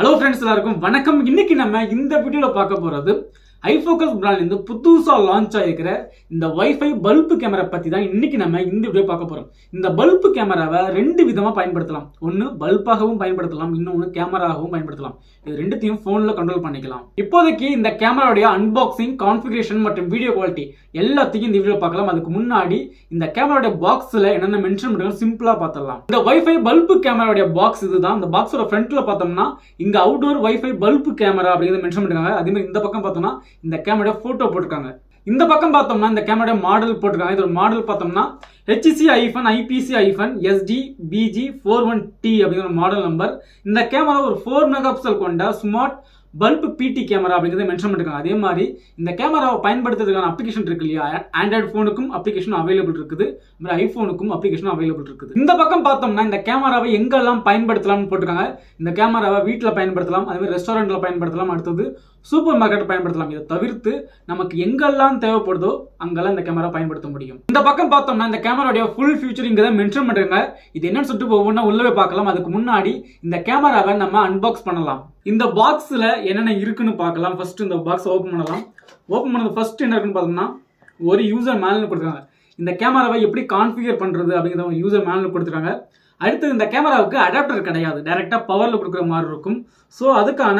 Hello friends எல்லாருக்கும் வணக்கம். இன்னைக்கு நம்ம இந்த வீடியோவில் பார்க்க போகிறது ஐஃபோக்கஸ் பிராண்ட்லேருந்து புதுசாக லான்ச் ஆகிருக்கிற இந்த வைஃபை பல்பு கேமரா பற்றி தான் இன்றைக்கி நம்ம இந்த வீடியோ பார்க்க போகிறோம் இந்த பல்பு கேமராவை ரெண்டு விதமாக பயன்படுத்தலாம். ஒன்று பல்பாகவும் பயன்படுத்தலாம் இன்னொன்று கேமராகவும் பயன்படுத்தலாம். இது ரெண்டுத்தையும் ஃபோனில் கண்ட்ரோல் பண்ணிக்கலாம். இப்போதைக்கு இந்த கேமராவுடைய அன்பாக்சிங் கான்ஃபிகரேஷன் மற்றும் வீடியோ குவாலிட்டி எல்லாத்தையும் இந்த வீடியோ பார்க்கலாம். அதுக்கு முன்னாடி இந்த கேமராவுடைய பாக்ஸில் என்னென்ன மென்ஷன் பண்ணுறது சிம்பிளாக பார்த்துடலாம். இந்த வைஃபை பல்பு கேமராவுடைய பாக்ஸ் இதுதான். இந்த பாக்ஸோட ஃப்ரண்ட்டில் பார்த்தோம்னா இங்கே அவுட்டோர் வைஃபை பல்பு கேமரா அப்படிங்கிறத மென்ஷன் பண்ணிருக்காங்க. அதே மாதிரி இந்த பக்கம் பார்த்தோம்னா இந்த கேமரா போட்டோ போட்டிருக்காங்க. இந்த பக்கம் பார்த்தோம்னா இந்த கேமரா மாடல் போட்டிருக்காங்க. இதோட மாடல் பார்த்தோம்னா HEC hyphen IPC hyphen SD PG four one D அப்படிங்கிற மாடல் நம்பர் இந்த கேமரா ஒரு ஃபோர் மெகா பிக்சல் கொண்ட ஸ்மார்ட் பல்ப் பிடி கேமரா அப்படிங்கிறத மென்ஷன் பண்ணிருக்காங்க. அதே மாதிரி இந்த கேமராவை பயன்படுத்துறதுக்கான அப்ளிகேஷன் இருக்கு இல்லையா? ஆண்ட்ராய்டு ஃபோனுக்கும் அப்ளிகேஷன் அவைலபிள் இருக்குது. இந்த ஐஃபோனுக்கும் அப்ளிகேஷன் அவைலபிள் இருக்குது. இந்த பக்கம் பார்த்தோம்னா இந்த கேமராவை எங்கெல்லாம் பயன்படுத்தலாம்னு போட்டிருக்காங்க. இந்த கேமராவை வீட்டில் பயன்படுத்தலாம். அதே மாதிரி ரெஸ்டாரண்ட்டில் பயன்படுத்தலாம். அடுத்தது சூப்பர் மார்க்கெட் பயன்படுத்தலாம். இதை தவிர்த்து நமக்கு எங்கெல்லாம் தேவைப்படுதோ அங்கெல்லாம் இந்த கேமரா பயன்படுத்த முடியும். இந்த பக்கம் பார்த்தோம்னா இந்த கேமராடைய ஃபுல் ஃபியூச்சர் இங்கே தான் மென்ஷன் பண்ணுறாங்க இது என்னன்னு சொல்லிட்டு ஒவ்வொன்றா உள்ளவே பார்க்கலாம். அதுக்கு முன்னாடி இந்த கேமராவை நம்ம அன்பாக்ஸ் பண்ணலாம். இந்த பாக்ஸில் என்னென்ன இருக்குன்னு பார்க்கலாம். ஃபர்ஸ்ட் இந்த பாக்ஸ் ஓப்பன் பண்ணலாம். ஓப்பன் பண்ணது ஃபர்ஸ்ட் என்ன இருக்குன்னு பார்த்தோம்னா ஒரு யூசர் மேனுவல் கொடுத்துருக்காங்க. இந்த கேமராவை எப்படி கான்ஃபிகர் பண்ணுறது அப்படிங்கிறத ஒரு யூசர் மேனுவல் கொடுத்துருக்காங்க. அடுத்து இந்த கேமராவுக்கு அடாப்டர் கிடையாது. டேரெக்டாக பவரில் கொடுக்குற மாதிரி இருக்கும். ஸோ அதுக்கான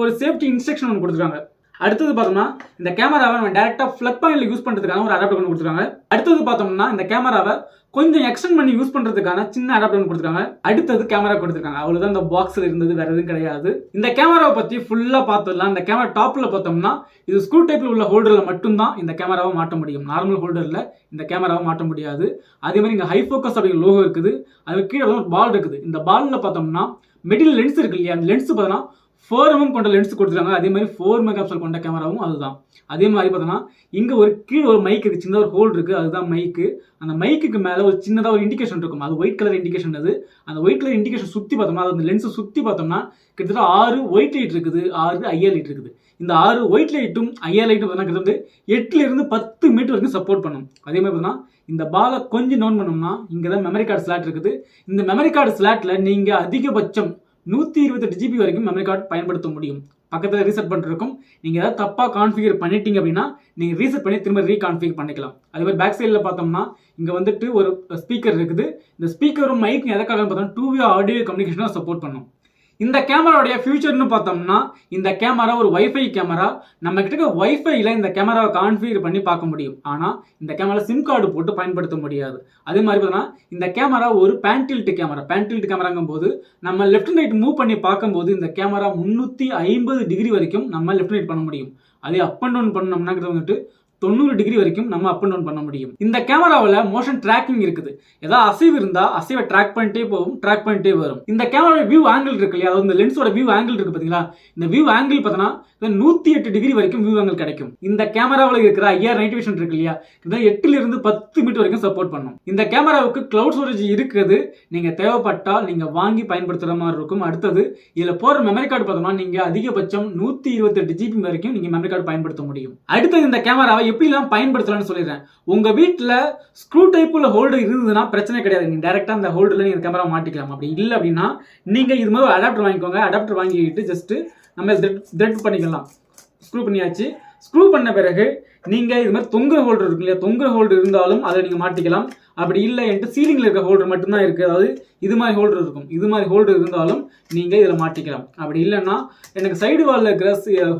ஒரு சேஃப்டி இன்ஸ்ட்ரக்ஷன் ஒன்று கொடுத்துருக்காங்க. அடுத்தது பார்த்தோம்னா இந்த கேமராவை நம்ம டேரெக்டாக ஃப்ளக் பாயிண்டில் யூஸ் பண்ணுறதுக்கான ஒரு அடாப்டர் ஒன்று கொடுத்துருக்காங்க. அடுத்தது பார்த்தோம்னா இந்த கேமராவை கொஞ்சம் எக்ஸ்டெண்ட் பண்ணி யூஸ் பண்ணுறதுக்கான சின்ன அடாப்டர் ஒன்று கொடுத்துருக்காங்க. அடுத்தது கேமரா கொடுத்துருக்காங்க. அவ்வளோதான் இந்த பாக்ஸில் இருந்தது வேறு எதுவும் கிடையாது. இந்த கேமராவை பற்றி ஃபுல்லாக பார்த்துடலாம் இந்த கேமரா டாப்பில் பார்த்தோம்னா இது ஸ்க்ரூ டைப்பில் உள்ள ஹோல்டரில் மட்டும்தான் இந்த கேமராவை மாட்ட முடியும். நார்மல் ஹோல்டரில் இந்த கேமராவை மாட்ட முடியாது. அதே மாதிரி இங்கே ஹை ஃபோக்கஸ் அப்படிங்கிற லோகோ இருக்குது. அது கீழே ஒரு பால் இருக்குது. இந்த பாலில் பார்த்தோம்னா மிடில் லென்ஸ் இருக்கு இல்லையா? அந்த லென்ஸ் பார்த்தோம்னா ஃபோர் எம்எம் கொண்ட லென்ஸ் கொடுத்துருக்காங்க. அதே மாதிரி ஃபோர் மெகாப்சல் கொண்ட கேமராவும் அதுதான். அதே மாதிரி பார்த்தோன்னா இங்கே ஒரு கீழே ஒரு மைக் இருக்குது சின்னதாக ஒரு ஹோல் இருக்குது அதுதான் மைக்கு அந்த மைக்குக்கு மேலே ஒரு சின்னதாக ஒரு இண்டிகேஷன் இருக்கும். அது ஒயிட் கலர் இண்டிகேஷன் அது. அந்த ஒயிட் கலர் இண்டிகேஷன் சுற்றி பார்த்தோம்னா அது அந்த லென்ஸை சுற்றி பார்த்தோம்னா கிட்டத்தட்ட ஆறு ஒயிட் லைட் இருக்குது. ஆறு ஐஆர் லைட் இருக்குது. இந்த ஆறு ஒயிட் லைட்டும் ஐஆர் லைட்டும் பார்த்தோன்னா கிட்டத்தட்ட எட்டுலேருந்து பத்து மீட்டர் வரைக்கும் சப்போர்ட் பண்ணும். அதே மாதிரி பார்த்தோம்னா இந்த பாலை கொஞ்சம் நோன் பண்ணோம்னா இங்கே தான் மெமரி கார்டு ஸ்லாட் இருக்குது. இந்த மெமரி கார்டு ஸ்லாட்டில் நீங்கள் அதிகபட்சம் நூற்றி இருபத்தெட்டு ஜிபி வரைக்கும் மெமரி கார்டு பயன்படுத்த முடியும். பக்கத்தில் ரீசெட் பண்ணிருக்கும் நீங்கள் ஏதாவது தப்பாக கான்ஃபிகர் பண்ணிட்டீங்க அப்படின்னா நீங்கள் ரீசெட் பண்ணி திரும்ப ரீகான்ஃபிகர் பண்ணிக்கலாம். அதே மாதிரி பேக் சைடில் பார்த்தோம்னா இங்கே வந்துட்டு ஒரு ஸ்பீக்கர் இருக்குது. இந்த ஸ்பீக்கரும் மைக்கும் எதற்காக பார்த்தோம்னா டூ வே ஆடியோ கம்யூனிகேஷனாக சப்போர்ட் பண்ணும். இந்த கேமராவுடைய ஃபியூச்சர்னு பார்த்தோம்னா இந்த கேமரா ஒரு வைஃபை கேமரா. நம்ம கிட்ட வைஃபைல இந்த கேமராவை கான்ஃபிகர் பண்ணி பார்க்க முடியும். ஆனால் இந்த கேமரா சிம் கார்டு போட்டு பயன்படுத்த முடியாது. அதே மாதிரி பார்த்தோம்னா இந்த கேமரா ஒரு பேண்டில்ட் கேமரா. பேண்டில்ட் கேமராங்கும் போது நம்ம லெஃப்ட் ரைட் மூவ் பண்ணி பார்க்கும்போது இந்த கேமரா முந்நூற்றி ஐம்பது டிகிரி வரைக்கும் நம்ம லெஃப்ட் ரைட் பண்ண முடியும். அதே அப் அண்ட் டவுன் பண்ணோம்னா வந்துட்டு தொண்ணூறு டிகிரி வரைக்கும் நம்ம அப் அண்ட் டவுன் பண்ண முடியும். இந்த கேமராவில் மோஷன் ட்ராக்கிங் இருக்குது. ஏதாவது அசைவு இருந்தால் அசைவை ட்ராக் பண்ணிட்டே போகும் ட்ராக் பண்ணிட்டே வரும். இந்த கேமராவோட வியூ ஆங்கிள் இருக்கு இல்லையா? அதாவது இந்த லென்ஸோட வியூ ஆங்கிள் இருக்கு பார்த்தீங்களா இந்த வியூ ஆங்கிள் பார்த்தோன்னா நூற்றி எட்டு டிகிரி வரைக்கும் வியூ ஆங்கிள் கிடைக்கும். இந்த கேமராவில் இருக்கிற ஐஆர் நைட் விஷன் இருக்கு இல்லையா? இந்த எட்டுல இருந்து பத்து மீட்டர் வரைக்கும் சப்போர்ட் பண்ணும். இந்த கேமராவுக்கு கிளவுட் ஸ்டோரேஜ் இருக்குது. நீங்கள் தேவைப்பட்டால் நீங்கள் வாங்கி பயன்படுத்துகிற மாதிரி இருக்கும். அடுத்தது இதில் போகிற மெமரி கார்டு பார்த்தோம்னா நீங்கள் அதிகபட்சம் நூற்றி இருபத்தெட்டு ஜிபி வரைக்கும் நீங்கள் மெமரி கார்டு பயன்படுத்த முடியும். அடுத்தது இந்த கேமராவை எப்படிலாம் பயன்படுத்தலாம்னு சொல்லிடுறேன். உங்க வீட்டில் ஸ்க்ரூ டைப்பில் ஹோல்டு ஹோல்டர் இருந்ததுன்னா பிரச்சனை கிடையாது. நீங்கள் டேரக்டா அந்த ஹோல்டர்ல நீங்க கேமரா மாட்டிக்கலாம். அப்படி இல்லை அப்படின்னா நீங்க இது மாதிரி அடாப்டர் வாங்கிக்கோங்க. அடாப்டர் வாங்கிட்டு ஜஸ்ட் நம்ம த்ரெட் பண்ணிக்கலாம். ஸ்க்ரூ பண்ணியாச்சு. ஸ்க்ரூ பண்ண பிறகு நீங்கள் இது மாதிரி தொங்குற ஹோல்டர் இருக்கு இல்லையா? தொங்குற ஹோல்டர் இருந்தாலும் அதை நீங்கள் மாட்டிக்கலாம். அப்படி இல்லை என்கிட்ட சீலிங்கில் இருக்க ஹோல்டர் மட்டும்தான் இருக்குது அதாவது இது மாதிரி ஹோல்டர் இருக்கும். இது மாதிரி ஹோல்டர் இருந்தாலும் நீங்கள் இதில் மாட்டிக்கலாம். அப்படி இல்லைன்னா எனக்கு சைடு வாலில் இருக்கிற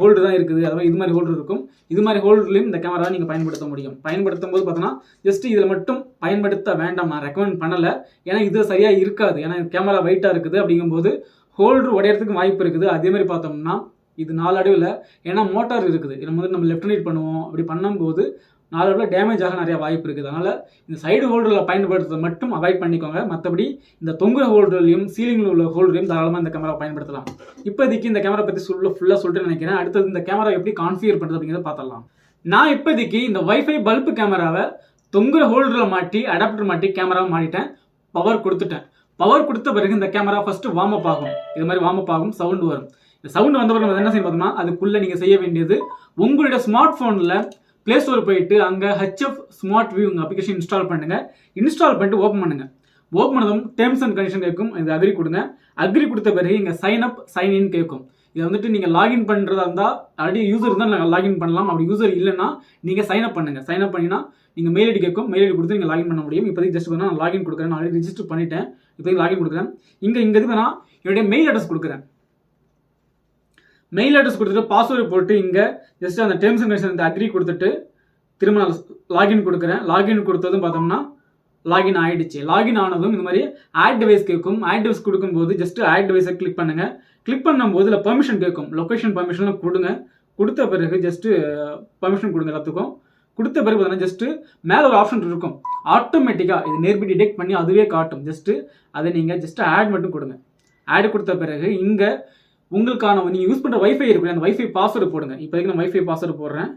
ஹோல்டர் தான் இருக்குது. அதாவது இது மாதிரி ஹோல்டர் இருக்கும். இது மாதிரி ஹோல்டர்லையும் இந்த கேமரா நீங்கள் பயன்படுத்த முடியும். பயன்படுத்தும் போது பார்த்தோன்னா ஜஸ்ட் இதில் மட்டும் பயன்படுத்த வேண்டாம். நான் ரெக்கமெண்ட் பண்ணலை. ஏன்னா இது சரியாக இருக்காது. ஏன்னா கேமரா வெயிட்டாக இருக்குது. அப்படிங்கும்போது ஹோல்டர் உடையறதுக்கு வாய்ப்பு இருக்குது. அதே மாதிரி பார்த்தோம்னா இது நாளடைவில் ஏன்னா மோட்டார் இருக்குது. நம்ம வந்து நம்ம லெஃப்ட் ரைட் பண்ணுவோம். அப்படி பண்ணும்போது நாளடைவில் டேமேஜ் ஆக நிறைய வாய்ப்பு இருக்குது. அதனால் இந்த சைடு ஹோல்டரில் பயன்படுத்துறதை மட்டும் அவாய்ட் பண்ணிக்கோங்க. மற்றபடி இந்த தொங்குற ஹோல்டர்லையும் சீலிங்கில் உள்ள ஹோல்டரையும் தாராளமாக இந்த கேமரா பயன்படுத்தலாம். இப்போதைக்கு இந்த கேமரா பற்றி சொல்ல ஃபுல்லாக சொல்லிட்டு நினைக்கிறேன். அடுத்தது இந்த கேமரா எப்படி கான்ஃபிகர் பண்ணுறது அப்படிங்கிறத பார்த்துடலாம். நான் இப்போதைக்கு இந்த ஒய்ஃபை பல்பு கேமராவை தொங்குற ஹோல்டரில் மாட்டி அடாப்டர் மாட்டி கேமராவை மாட்டிட்டேன் பவர் கொடுத்துட்டேன். பவர் கொடுத்த பிறகு இந்த கேமரா ஃபஸ்ட்டு வார்ம் அப் ஆகும். இது மாதிரி வார்ம் அப் ஆகும். சவுண்ட் வரும். இந்த சவுண்ட் வந்த பிறகு நம்ம என்ன செய்ய பார்த்தோம்னா அதுக்குள்ள நீங்க செய்ய வேண்டியது உங்களுடைய ஸ்மார்ட் போன்ல பிளே ஸ்டோர் போயிட்டு அங்க HF smart view application install பண்ணுங்க. இன்ஸ்டால் பண்ணிட்டு ஓப்பன் பண்ணுங்க. ஓப்பன் பண்ணதும் டேர்ம்ஸ் அண்ட் கண்டிஷன் கேட்கும். இது அக்ரி கொடுங்க. அக்ரி கொடுத்த பிறகு இங்கே சைன் அப் சைன் இன் கேட்கும். இதை வந்துட்டு நீங்கள் லாகின் பண்ணுறதா இருந்தால் ஆல்ரெடி யூசர் இருந்தால் நாங்கள் லாகின் பண்ணலாம். அப்படி யூசர் இல்லைன்னா நீங்கள் சைன் அப் பண்ணுங்கள் சைன் அப் பண்ணினா நீங்கள் மெயில் ஐடி கேட்கும். மெயில் ஐடி கொடுத்து நீங்கள் லாகின் பண்ண முடியும். இப்போதைக்கு ஜஸ்ட் பண்ணால் நான் லாகின் கொடுக்குறேன். நான் ஆல்ரெடி ரிஜிஸ்டர் பண்ணிட்டேன். இப்போதைக்கு லாகின் கொடுக்குறேன். இங்கே இங்கே இதுக்கு நான் என்னுடைய மெயில் அட்ரஸ் கொடுக்குறேன். மெயில் அட்ரஸ் கொடுத்துட்டு பாஸ்வேர்டு போட்டு இங்கே ஜஸ்ட் அந்த டேர்ம்ஸ் அண்ட் கண்டிஷன் அக்ரி கொடுத்துட்டு திரும்ப நான் லாகின் கொடுக்குறேன். லாகின் கொடுத்ததும் பார்த்தோம்னா லாகின் ஆகிடுச்சு லாகின் ஆனதும் இந்த மாதிரி ஆட் டிவைஸ் கேட்கும் ஆட் டிவைஸ் கொடுக்கும்போது ஜஸ்ட் ஆட் டிவைஸை கிளிக் பண்ணுங்க. கிளிக் பண்ணும்போது இதில் பெர்மிஷன் கேட்கும் லொக்கேஷன் பெர்மிஷன்லாம் கொடுங்க. கொடுத்த பிறகு ஜஸ்ட்டு பெர்மிஷன் கொடுங்க எல்லாத்துக்கும். கொடுத்த பிறகு பார்த்தீங்கன்னா ஜஸ்ட்டு மேலே ஒரு ஆப்ஷன் இருக்கும். ஆட்டோமேட்டிக்காக இது நேர்பி டிடெக்ட் பண்ணி அதுவே காட்டும். ஜஸ்ட்டு அதை நீங்கள் ஜஸ்ட்டு ஆட் மட்டும் கொடுங்க. ஆட் கொடுத்த பிறகு இங்கே உங்களுக்கான நீங்கள் யூஸ் பண்ணுற வைஃபை இருக்கு அந்த வைஃபை பாஸ்வேர்டு போடுங்க. இப்போதைக்கு நான் வைஃபை பாஸ்வேர்டு போடுறேன்.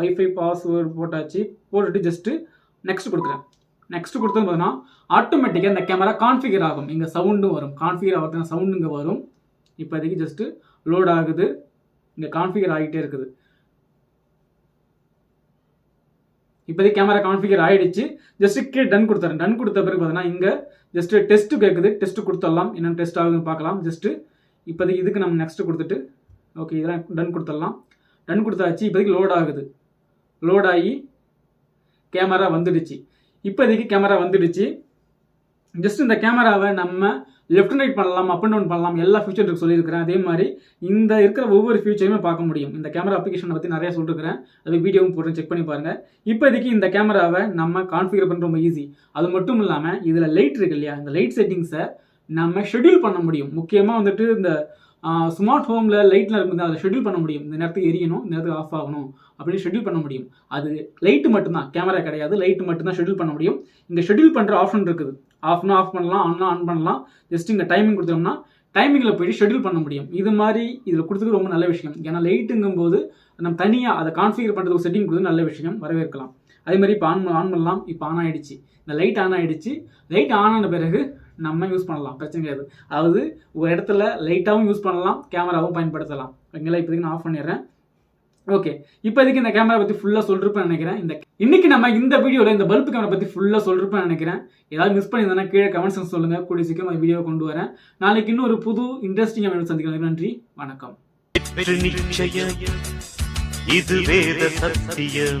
வைஃபை பாஸ்வேர்டு போட்டாச்சு போட்டுட்டு ஜஸ்ட்டு நெக்ஸ்ட் கொடுக்குறேன். நெக்ஸ்ட் கொடுத்தது பார்த்தீங்கன்னா ஆட்டோமேட்டிக்காக இந்த கேமரா கான்ஃபிகர் ஆகும். இங்கே சவுண்டும் வரும். கான்ஃபிகர் ஆகிறதுக்கு சவுண்டு இங்கே வரும். இப்போதைக்கு ஜஸ்ட்டு லோட் ஆகுது. இங்கே கான்ஃபிகர் ஆகிட்டே இருக்குது. இப்போதைக்கு கேமரா கான்ஃபிகர் ஆகிடுச்சு ஜஸ்ட் கீழே டன் கொடுத்துறேன். டன் கொடுத்த பிறகு பார்த்தீங்கன்னா இங்கே ஜஸ்ட்டு டெஸ்ட்டு கேட்குது டெஸ்ட்டு கொடுத்துடலாம். என்னென்ன டெஸ்ட் ஆகுதுன்னு பார்க்கலாம். ஜஸ்ட்டு இப்போதைக்கு இதுக்கு நம்ம நெக்ஸ்ட் கொடுத்துட்டு ஓகே இதெல்லாம் டன் கொடுத்துடலாம். டன் கொடுத்தாச்சு இப்போதைக்கு லோட் ஆகுது. லோட் ஆகி கேமரா வந்துடுச்சு. இப்போதைக்கு கேமரா வந்துடுச்சு. ஜஸ்ட் இந்த கேமராவை நம்ம லெஃப்ட் அண்ட் ரைட் பண்ணலாம் அப் அண்ட் டவுன் பண்ணலாம் எல்லா ஃபியூச்சர் சொல்லியிருக்கிறேன். அதே மாதிரி இந்த இருக்கிற ஒவ்வொரு ஃபியூச்சருமே பார்க்க முடியும். இந்த கேமரா அப்ளிகேஷனை பற்றி நிறையா சொல்லிருக்கிறேன். அது வீடியோவும் போட்டு செக் பண்ணி பாருங்கள் இப்போதைக்கு இந்த கேமராவை நம்ம கான்ஃபிகர் பண்ணுற ரொம்ப ஈஸி அது மட்டும் இல்லாமல் இதில் லைட் இருக்கு இல்லையா? இந்த லைட் செட்டிங்ஸை நம்ம ஷெட்யூல் பண்ண முடியும். முக்கியமாக வந்துட்டு இந்த ஸ்மார்ட் ஹோமில் லைட்டில் இருக்குது அதை ஷெட்யூல் பண்ண முடியும். இந்த நேரத்துக்கு எரியணும் இந்த நேரத்துக்கு ஆஃப் ஆகணும் அப்படின்னு ஷெட்யூல் பண்ண முடியும். அது லைட்டு மட்டும்தான் கேமரா கிடையாது. லைட்டு மட்டும்தான் ஷெட்யூல் பண்ண முடியும். இங்கே ஷெட்யூல் பண்ணுற ஆப்ஷன் இருக்குது. ஆஃப்னா ஆஃப் பண்ணலாம் ஆன்னா ஆன் பண்ணலாம். ஜஸ்ட் இங்கே டைமிங் கொடுத்தோம்னா டைமிங்கில் போயிட்டு ஷெட்யூல் பண்ண முடியும். இது மாதிரி இதில் கொடுத்துக்கு ரொம்ப நல்ல விஷயம். ஏன்னா லைட்டுங்கும் போது நம்ம தனியாக அதை கான்ஃபிகர் பண்ணுறதுக்கு செட்டிங் கொடுத்து நல்ல விஷயம். வரவேற்கலாம். அதே மாதிரி இப்போ ஆன் ஆன் பண்ணலாம். இப்போ ஆன் ஆகிடுச்சு இந்த லைட் ஆன் ஆகிடுச்சு லைட் ஆன் ஆன பிறகு நம்ம யூஸ் பண்ணலாம் பிரச்சனை கிடையாது. அதாவது ஒரு இடத்துல லைட்டாகவும் யூஸ் பண்ணலாம் கேமராவும் பயன்படுத்தலாம். ஓகேங்களா? இப்போதைக்கு நான் ஆஃப் பண்ணிடுறேன். ஓகே. இப்போதைக்கு இந்த கேமரா பற்றி ஃபுல்லாக சொல்லிருப்பேன் நினைக்கிறேன். இந்த இன்னைக்கு நம்ம இந்த வீடியோவில் இந்த பல்ப் கேமரா பற்றி ஃபுல்லாக சொல்லிருப்பேன் நினைக்கிறேன். ஏதாவது மிஸ் பண்ணியிருந்தேன்னா கீழே கமெண்ட்ஸ் சொல்லுங்கள் கூடிய சீக்கிரம் வீடியோ கொண்டு வரேன். நாளைக்கு இன்னும் ஒரு புது இன்ட்ரெஸ்டிங்காக வீடியோ சந்திக்கலாம். நன்றி. வணக்கம். இது வேத சத்தியம்.